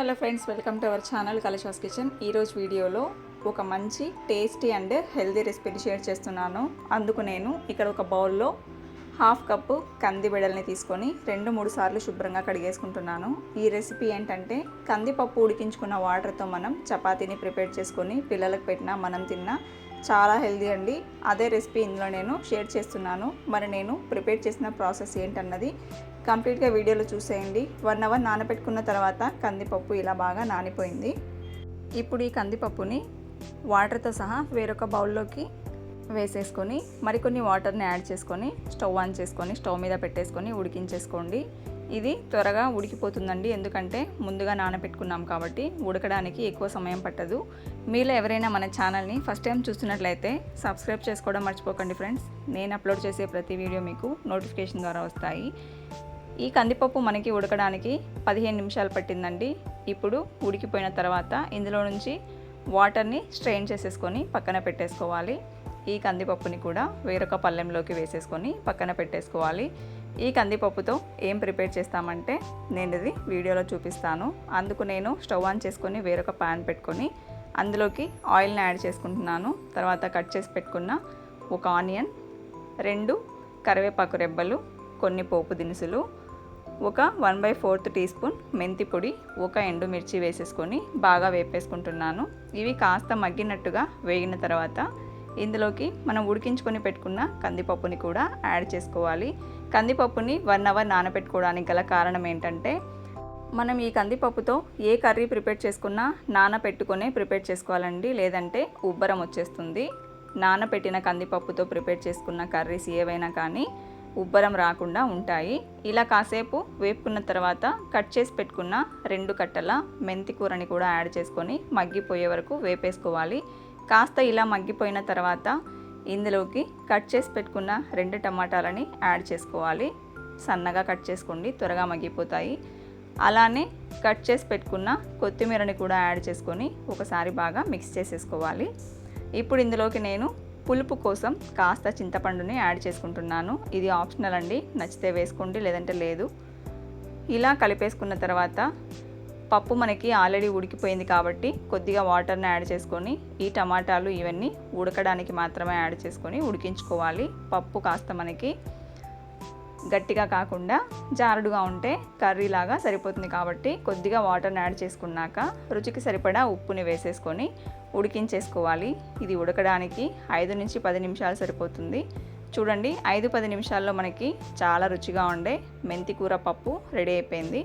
Hello friends welcome to our channel Kalashas kitchen. ఈరోజు వీడియోలో ఒక మంచి టేస్టీ అండ్ హెల్దీ రెసిపీని షేర్ చేస్తున్నాను. అందుకు నేను ఇక్కడ ఒక బౌల్లో హాఫ్ కప్పు కంది బెడల్ని తీసుకొని రెండు మూడు సార్లు శుభ్రంగా కడిగేసుకుంటున్నాను. ఈ రెసిపీ ఏంటంటే కందిపప్పు ఉడికించుకున్న వాటర్తో మనం చపాతీని ప్రిపేర్ చేసుకొని పిల్లలకు పెట్టినా మనం తిన్నా చాలా హెల్దీ అండి. అదే రెసిపీ ఇందులో నేను షేర్ చేస్తున్నాను. మరి నేను ప్రిపేర్ చేసిన ప్రాసెస్ ఏంటన్నది కంప్లీట్గా వీడియోలో చూసేయండి. వన్ అవర్ నానబెట్టుకున్న తర్వాత కందిపప్పు ఇలా బాగా నానిపోయింది. ఇప్పుడు ఈ కందిపప్పుని వాటర్తో సహా వేరొక బౌల్లోకి వేసేసుకొని మరికొన్ని వాటర్ని యాడ్ చేసుకొని స్టవ్ ఆన్ చేసుకొని స్టవ్ మీద పెట్టేసుకొని ఉడికించేసుకోండి. ఇది త్వరగా ఉడికిపోతుందండి ఎందుకంటే ముందుగా నానబెట్టుకున్నాం కాబట్టి ఉడకడానికి ఎక్కువ సమయం పట్టదు. మీలో ఎవరైనా మన ఛానల్ని ఫస్ట్ టైం చూస్తున్నట్లయితే సబ్స్క్రైబ్ చేసుకోవడం మర్చిపోకండి ఫ్రెండ్స్. నేను అప్లోడ్ చేసే ప్రతి వీడియో మీకు నోటిఫికేషన్ ద్వారా వస్తాయి. ఈ కందిపప్పు మనకి ఉడకడానికి పదిహేను నిమిషాలు పట్టిందండి. ఇప్పుడు ఉడికిపోయిన తర్వాత ఇందులో నుంచి వాటర్ని స్ట్రెయిన్ చేసేసుకొని పక్కన పెట్టేసుకోవాలి. ఈ కందిపప్పుని కూడా వేరొక పళ్ళెంలోకి వేసేసుకొని పక్కన పెట్టేసుకోవాలి. ఈ కందిపప్పుతో ఏం ప్రిపేర్ చేస్తామంటే నేను ఇది వీడియోలో చూపిస్తాను. అందుకు నేను స్టవ్ ఆన్ చేసుకొని వేరొక ప్యాన్ పెట్టుకొని అందులోకి ఆయిల్ని యాడ్ చేసుకుంటున్నాను. తర్వాత కట్ చేసి పెట్టుకున్న ఒక ఆనియన్ రెండు కరివేపాకు రెబ్బలు కొన్ని పోపు దినుసులు ఒక one by fourth teaspoon మెంతి పొడి ఒక ఎండుమిర్చి వేసేసుకొని బాగా వేపేసుకుంటున్నాను. ఇవి కాస్త మగ్గినట్టుగా వేగిన తర్వాత ఇందులోకి మనం ఉడికించుకొని పెట్టుకున్న కందిపప్పుని కూడా యాడ్ చేసుకోవాలి. కందిపప్పుని వన్ అవర్ నానబెట్టుకోవడానికి గల కారణం ఏంటంటే మనం ఈ కందిపప్పుతో ఏ కర్రీ ప్రిపేర్ చేసుకున్నా నానబెట్టుకొనే ప్రిపేర్ చేసుకోవాలండి. లేదంటే ఉబ్బరం వచ్చేస్తుంది. నానబెట్టిన కందిపప్పుతో ప్రిపేర్ చేసుకున్న కర్రీస్ ఏవైనా కానీ ఉబ్బరం రాకుండా ఉంటాయి. ఇలా కాసేపు వేపుకున్న తర్వాత కట్ చేసి పెట్టుకున్న రెండు కట్టల మెంతి కూరని కూడా యాడ్ చేసుకొని మగ్గిపోయే వరకు వేపేసుకోవాలి. కాస్త ఇలా మగ్గిపోయిన తర్వాత ఇందులోకి కట్ చేసి పెట్టుకున్న రెండు టమాటాలని యాడ్ చేసుకోవాలి. సన్నగా కట్ చేసుకోండి త్వరగా మగ్గిపోతాయి. అలానే కట్ చేసి పెట్టుకున్న కొత్తిమీరని కూడా యాడ్ చేసుకొని ఒకసారి బాగా మిక్స్ చేసేసుకోవాలి. ఇప్పుడు ఇందులోకి నేను పులుపు కోసం కాస్త చింతపండుని యాడ్ చేసుకుంటున్నాను. ఇది ఆప్షనల్ అండి. నచ్చితే వేసుకోండి లేదంటే లేదు. ఇలా కలిపేసుకున్న తర్వాత పప్పు మనకి ఆల్రెడీ ఉడికిపోయింది కాబట్టి కొద్దిగా వాటర్ని యాడ్ చేసుకొని ఈ టమాటాలు ఇవన్నీ ఉడకడానికి మాత్రమే యాడ్ చేసుకొని ఉడికించుకోవాలి. పప్పు కాస్త మనకి గట్టిగా కాకుండా జారుడుగా ఉంటే కర్రీలాగా సరిపోతుంది కాబట్టి కొద్దిగా వాటర్ని యాడ్ చేసుకున్నాక రుచికి సరిపడా ఉప్పుని వేసేసుకొని ఉడికించేసుకోవాలి. ఇది ఉడకడానికి ఐదు నుంచి పది నిమిషాలు సరిపోతుంది. చూడండి ఐదు పది నిమిషాల్లో మనకి చాలా రుచిగా ఉండే మెంతికూర పప్పు రెడీ అయిపోయింది.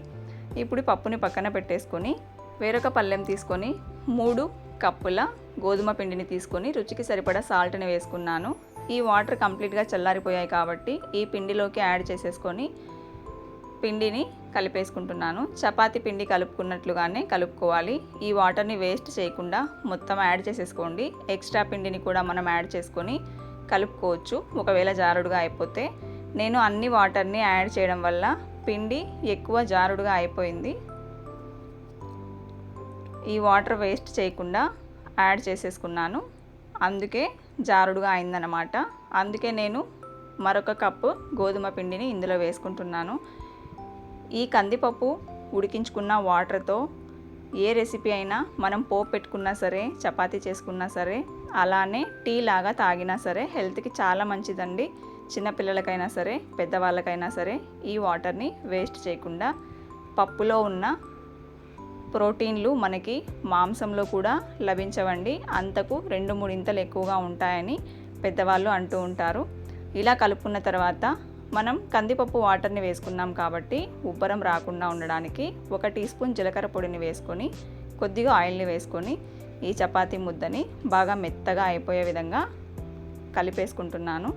ఇప్పుడు పప్పుని పక్కన పెట్టేసుకొని వేరొక పళ్ళెం తీసుకొని మూడు కప్పుల గోధుమ పిండిని తీసుకొని రుచికి సరిపడా సాల్ట్ని వేసుకున్నాను. ఈ వాటర్ కంప్లీట్గా చల్లారిపోయాయి కాబట్టి ఈ పిండిలోకి యాడ్ చేసేసుకొని పిండిని కలిపేసుకుంటున్నాను. చపాతీ పిండి కలుపుకున్నట్లుగానే కలుపుకోవాలి. ఈ వాటర్ని వేస్ట్ చేయకుండా మొత్తం యాడ్ చేసేసుకోండి. ఎక్స్ట్రా పిండిని కూడా మనం యాడ్ చేసుకొని కలుపుకోవచ్చు. ఒకవేళ జారుడుగా అయిపోతే నేను అన్ని వాటర్ని యాడ్ చేయడం వల్ల పిండి ఎక్కువ జారుడుగా అయిపోయింది. ఈ వాటర్ వేస్ట్ చేయకుండా యాడ్ చేసేసుకున్నాను. అందుకే జారుడుగా అయిందనమాట అందుకే నేను మరొక కప్పు గోధుమ పిండిని ఇందులో వేసుకుంటున్నాను. ఈ కందిపప్పు ఉడికించుకున్న వాటర్తో ఏ రెసిపీ అయినా మనం పోపు పెట్టుకున్నా సరే చపాతీ చేసుకున్నా సరే అలానే టీ లాగా తాగినా సరే హెల్త్కి చాలా మంచిదండి. చిన్నపిల్లలకైనా సరే పెద్దవాళ్ళకైనా సరే ఈ వాటర్ని వేస్ట్ చేయకుండా పప్పులో ఉన్న ప్రోటీన్లు మనకి మాంసంలో కూడా లభించవండి. అంతకు రెండు మూడింతలు ఎక్కువగా ఉంటాయని పెద్దవాళ్ళు అంటూ ఉంటారు. ఇలా కలుపుకున్న తర్వాత మనం కందిపప్పు వాటర్ని వేసుకున్నాం కాబట్టి ఉబ్బరం రాకుండా ఉండడానికి ఒక టీ స్పూన్ జీలకర్ర పొడిని వేసుకొని కొద్దిగా ఆయిల్ని వేసుకొని ఈ చపాతీ ముద్దని బాగా మెత్తగా అయిపోయే విధంగా కలిపేసుకుంటున్నాను.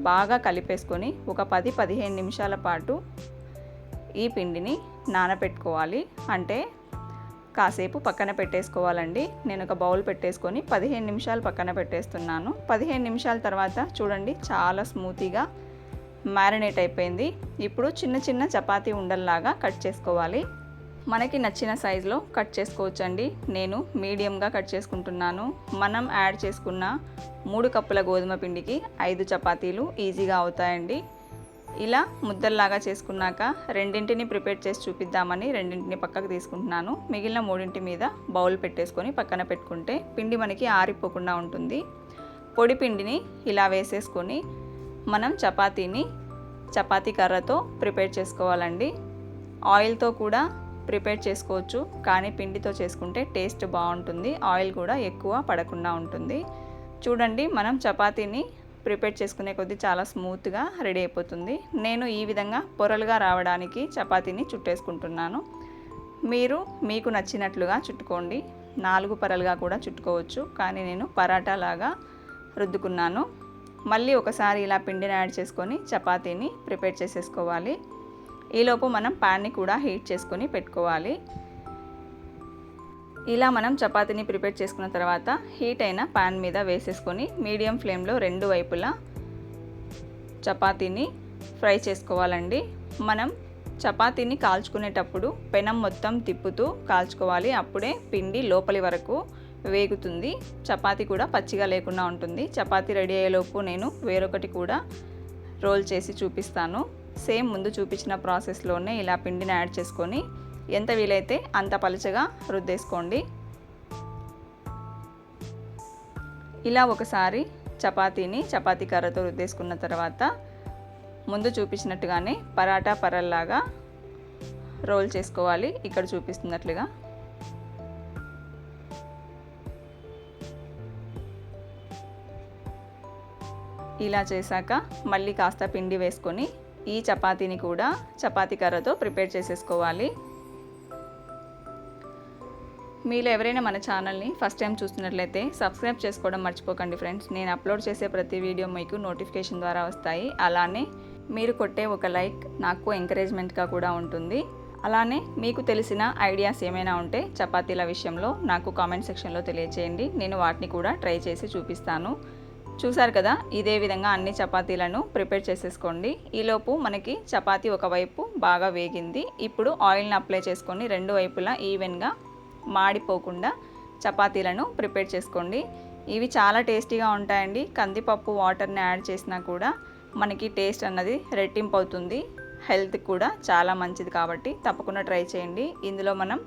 బాగా కలిపేసుకొని ఒక పది పదిహేను నిమిషాల పాటు ఈ పిండిని నానబెట్టుకోవాలి అంటే కాసేపు పక్కన పెట్టేసుకోవాలండి. నేను ఒక బౌల్ పెట్టేసుకొని పదిహేను నిమిషాలు పక్కన పెట్టేస్తున్నాను. పదిహేను నిమిషాల తర్వాత చూడండి చాలా స్మూతీగా మ్యారినేట్ అయిపోయింది. ఇప్పుడు చిన్న చిన్న చపాతీ ఉండల్లాగా కట్ చేసుకోవాలి. మనకి నచ్చిన సైజులో కట్ చేసుకోవచ్చండి. నేను మీడియంగా కట్ చేసుకుంటున్నాను. మనం యాడ్ చేసుకున్న మూడు కప్పుల గోధుమ పిండికి ఐదు చపాతీలు ఈజీగా అవుతాయండి. ఇలా ముద్దల్లాగా చేసుకున్నాక రెండింటిని ప్రిపేర్ చేసి చూపిద్దామని రెండింటిని పక్కకు తీసుకుంటున్నాను. మిగిలిన మూడింటి మీద బౌల్ పెట్టేసుకొని పక్కన పెట్టుకుంటే పిండి మనకి ఆరిపోకుండా ఉంటుంది. పొడి పిండిని ఇలా వేసేసుకొని మనం చపాతీని చపాతీ కర్రతో ప్రిపేర్ చేసుకోవాలండి. ఆయిల్తో కూడా ప్రిపేర్ చేసుకోవచ్చు కానీ పిండితో చేసుకుంటే టేస్ట్ బాగుంటుంది. ఆయిల్ కూడా ఎక్కువ పడకుండా ఉంటుంది. చూడండి మనం చపాతీని ప్రిపేర్ చేసుకునే కొద్దీ చాలా స్మూత్గా రెడీ అయిపోతుంది. నేను ఈ విధంగా పొరలుగా రావడానికి చపాతీని చుట్టేసుకుంటున్నాను. మీరు మీకు నచ్చినట్లుగా చుట్టుకోండి. నాలుగు పరలుగా కూడా చుట్టుకోవచ్చు. కానీ నేను పరాటా లాగా రుద్దుకున్నాను. మళ్ళీ ఒకసారి ఇలా పిండిని యాడ్ చేసుకొని చపాతీని ప్రిపేర్ చేసేసుకోవాలి. ఈలోపు మనం ప్యాన్ని కూడా హీట్ చేసుకొని పెట్టుకోవాలి. ఇలా మనం చపాతీని ప్రిపేర్ చేసుకున్న తర్వాత హీట్ అయిన పాన్ మీద వేసేసుకొని మీడియం ఫ్లేమ్లో రెండు వైపులా చపాతీని ఫ్రై చేసుకోవాలండి. మనం చపాతీని కాల్చుకునేటప్పుడు పెనం మొత్తం తిప్పుతూ కాల్చుకోవాలి. అప్పుడే పిండి లోపలి వరకు వేగుతుంది. చపాతీ కూడా పచ్చిగా లేకుండా ఉంటుంది. చపాతీ రెడీ అయ్యేలోపు నేను వేరొకటి కూడా రోల్ చేసి చూపిస్తాను. సేమ్ ముందు చూపించిన ప్రాసెస్లోనే ఇలా పిండిని యాడ్ చేసుకొని ఎంత వీలైతే అంత పలుచగా రుద్దేసుకోండి. ఇలా ఒకసారి చపాతీని చపాతీ కర్రతో రుద్దేసుకున్న తర్వాత ముందు చూపించినట్టుగానే పరాటా పరల్లాగా రోల్ చేసుకోవాలి. ఇక్కడ చూపిస్తున్నట్లుగా. ఇలా చేశాక మళ్ళీ కాస్త పిండి వేసుకొని ఈ చపాతీని కూడా చపాతీ కర్రతో ప్రిపేర్ చేసేసుకోవాలి. మీలో ఎవరైనా మన ఛానల్ని ఫస్ట్ టైం చూస్తున్నట్లయితే సబ్స్క్రైబ్ చేసుకోవడం మర్చిపోకండి ఫ్రెండ్స్. నేను అప్లోడ్ చేసే ప్రతి వీడియో మీకు నోటిఫికేషన్ ద్వారా వస్తాయి. అలానే మీరు కొట్టే ఒక లైక్ నాకు ఎంకరేజ్మెంట్గా కూడా ఉంటుంది. అలానే మీకు తెలిసిన ఐడియాస్ ఏమైనా ఉంటే చపాతీల విషయంలో నాకు కామెంట్ సెక్షన్లో తెలియచేయండి. నేను వాటిని కూడా ట్రై చేసి చూపిస్తాను. చూసారు కదా ఇదే విధంగా అన్ని చపాతీలను ప్రిపేర్ చేసేసుకోండి. ఈలోపు మనకి చపాతీ ఒకవైపు బాగా వేగింది. ఇప్పుడు ఆయిల్ని అప్లై చేసుకొని రెండు వైపులా ఈవెన్గా మాడిపోకుండా చపాతీలను ప్రిపేర్ చేసుకోండి. ఇవి చాలా టేస్టీగా ఉంటాయండి. కందిపప్పు వాటర్ని యాడ్ చేసినా కూడా మనకి టేస్ట్ అన్నది రెట్టింపు అవుతుంది. హెల్త్ కూడా చాలా మంచిది కాబట్టి తప్పకుండా ట్రై చేయండి. ఇందులో మనం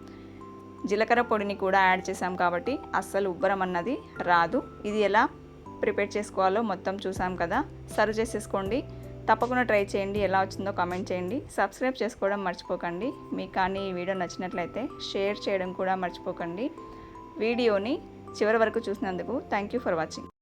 జీలకర్ర పొడిని కూడా యాడ్ చేసాం కాబట్టి అస్సలు ఉబ్బరం అన్నది రాదు. ఇది ఎలా ప్రిపేర్ చేసుకోవాలో మొత్తం చూసాం కదా. సర్వ్ చేసేసుకోండి. తప్పకుండా ట్రై చేయండి ఎలా వచ్చిందో కామెంట్ చేయండి. సబ్స్క్రైబ్ చేసుకోవడం మర్చిపోకండి. మీకు కానీ ఈ వీడియో నచ్చినట్లయితే షేర్ చేయడం కూడా మర్చిపోకండి. వీడియోని చివరి వరకు చూసినందుకు థ్యాంక్ యూ ఫర్ వాచింగ్.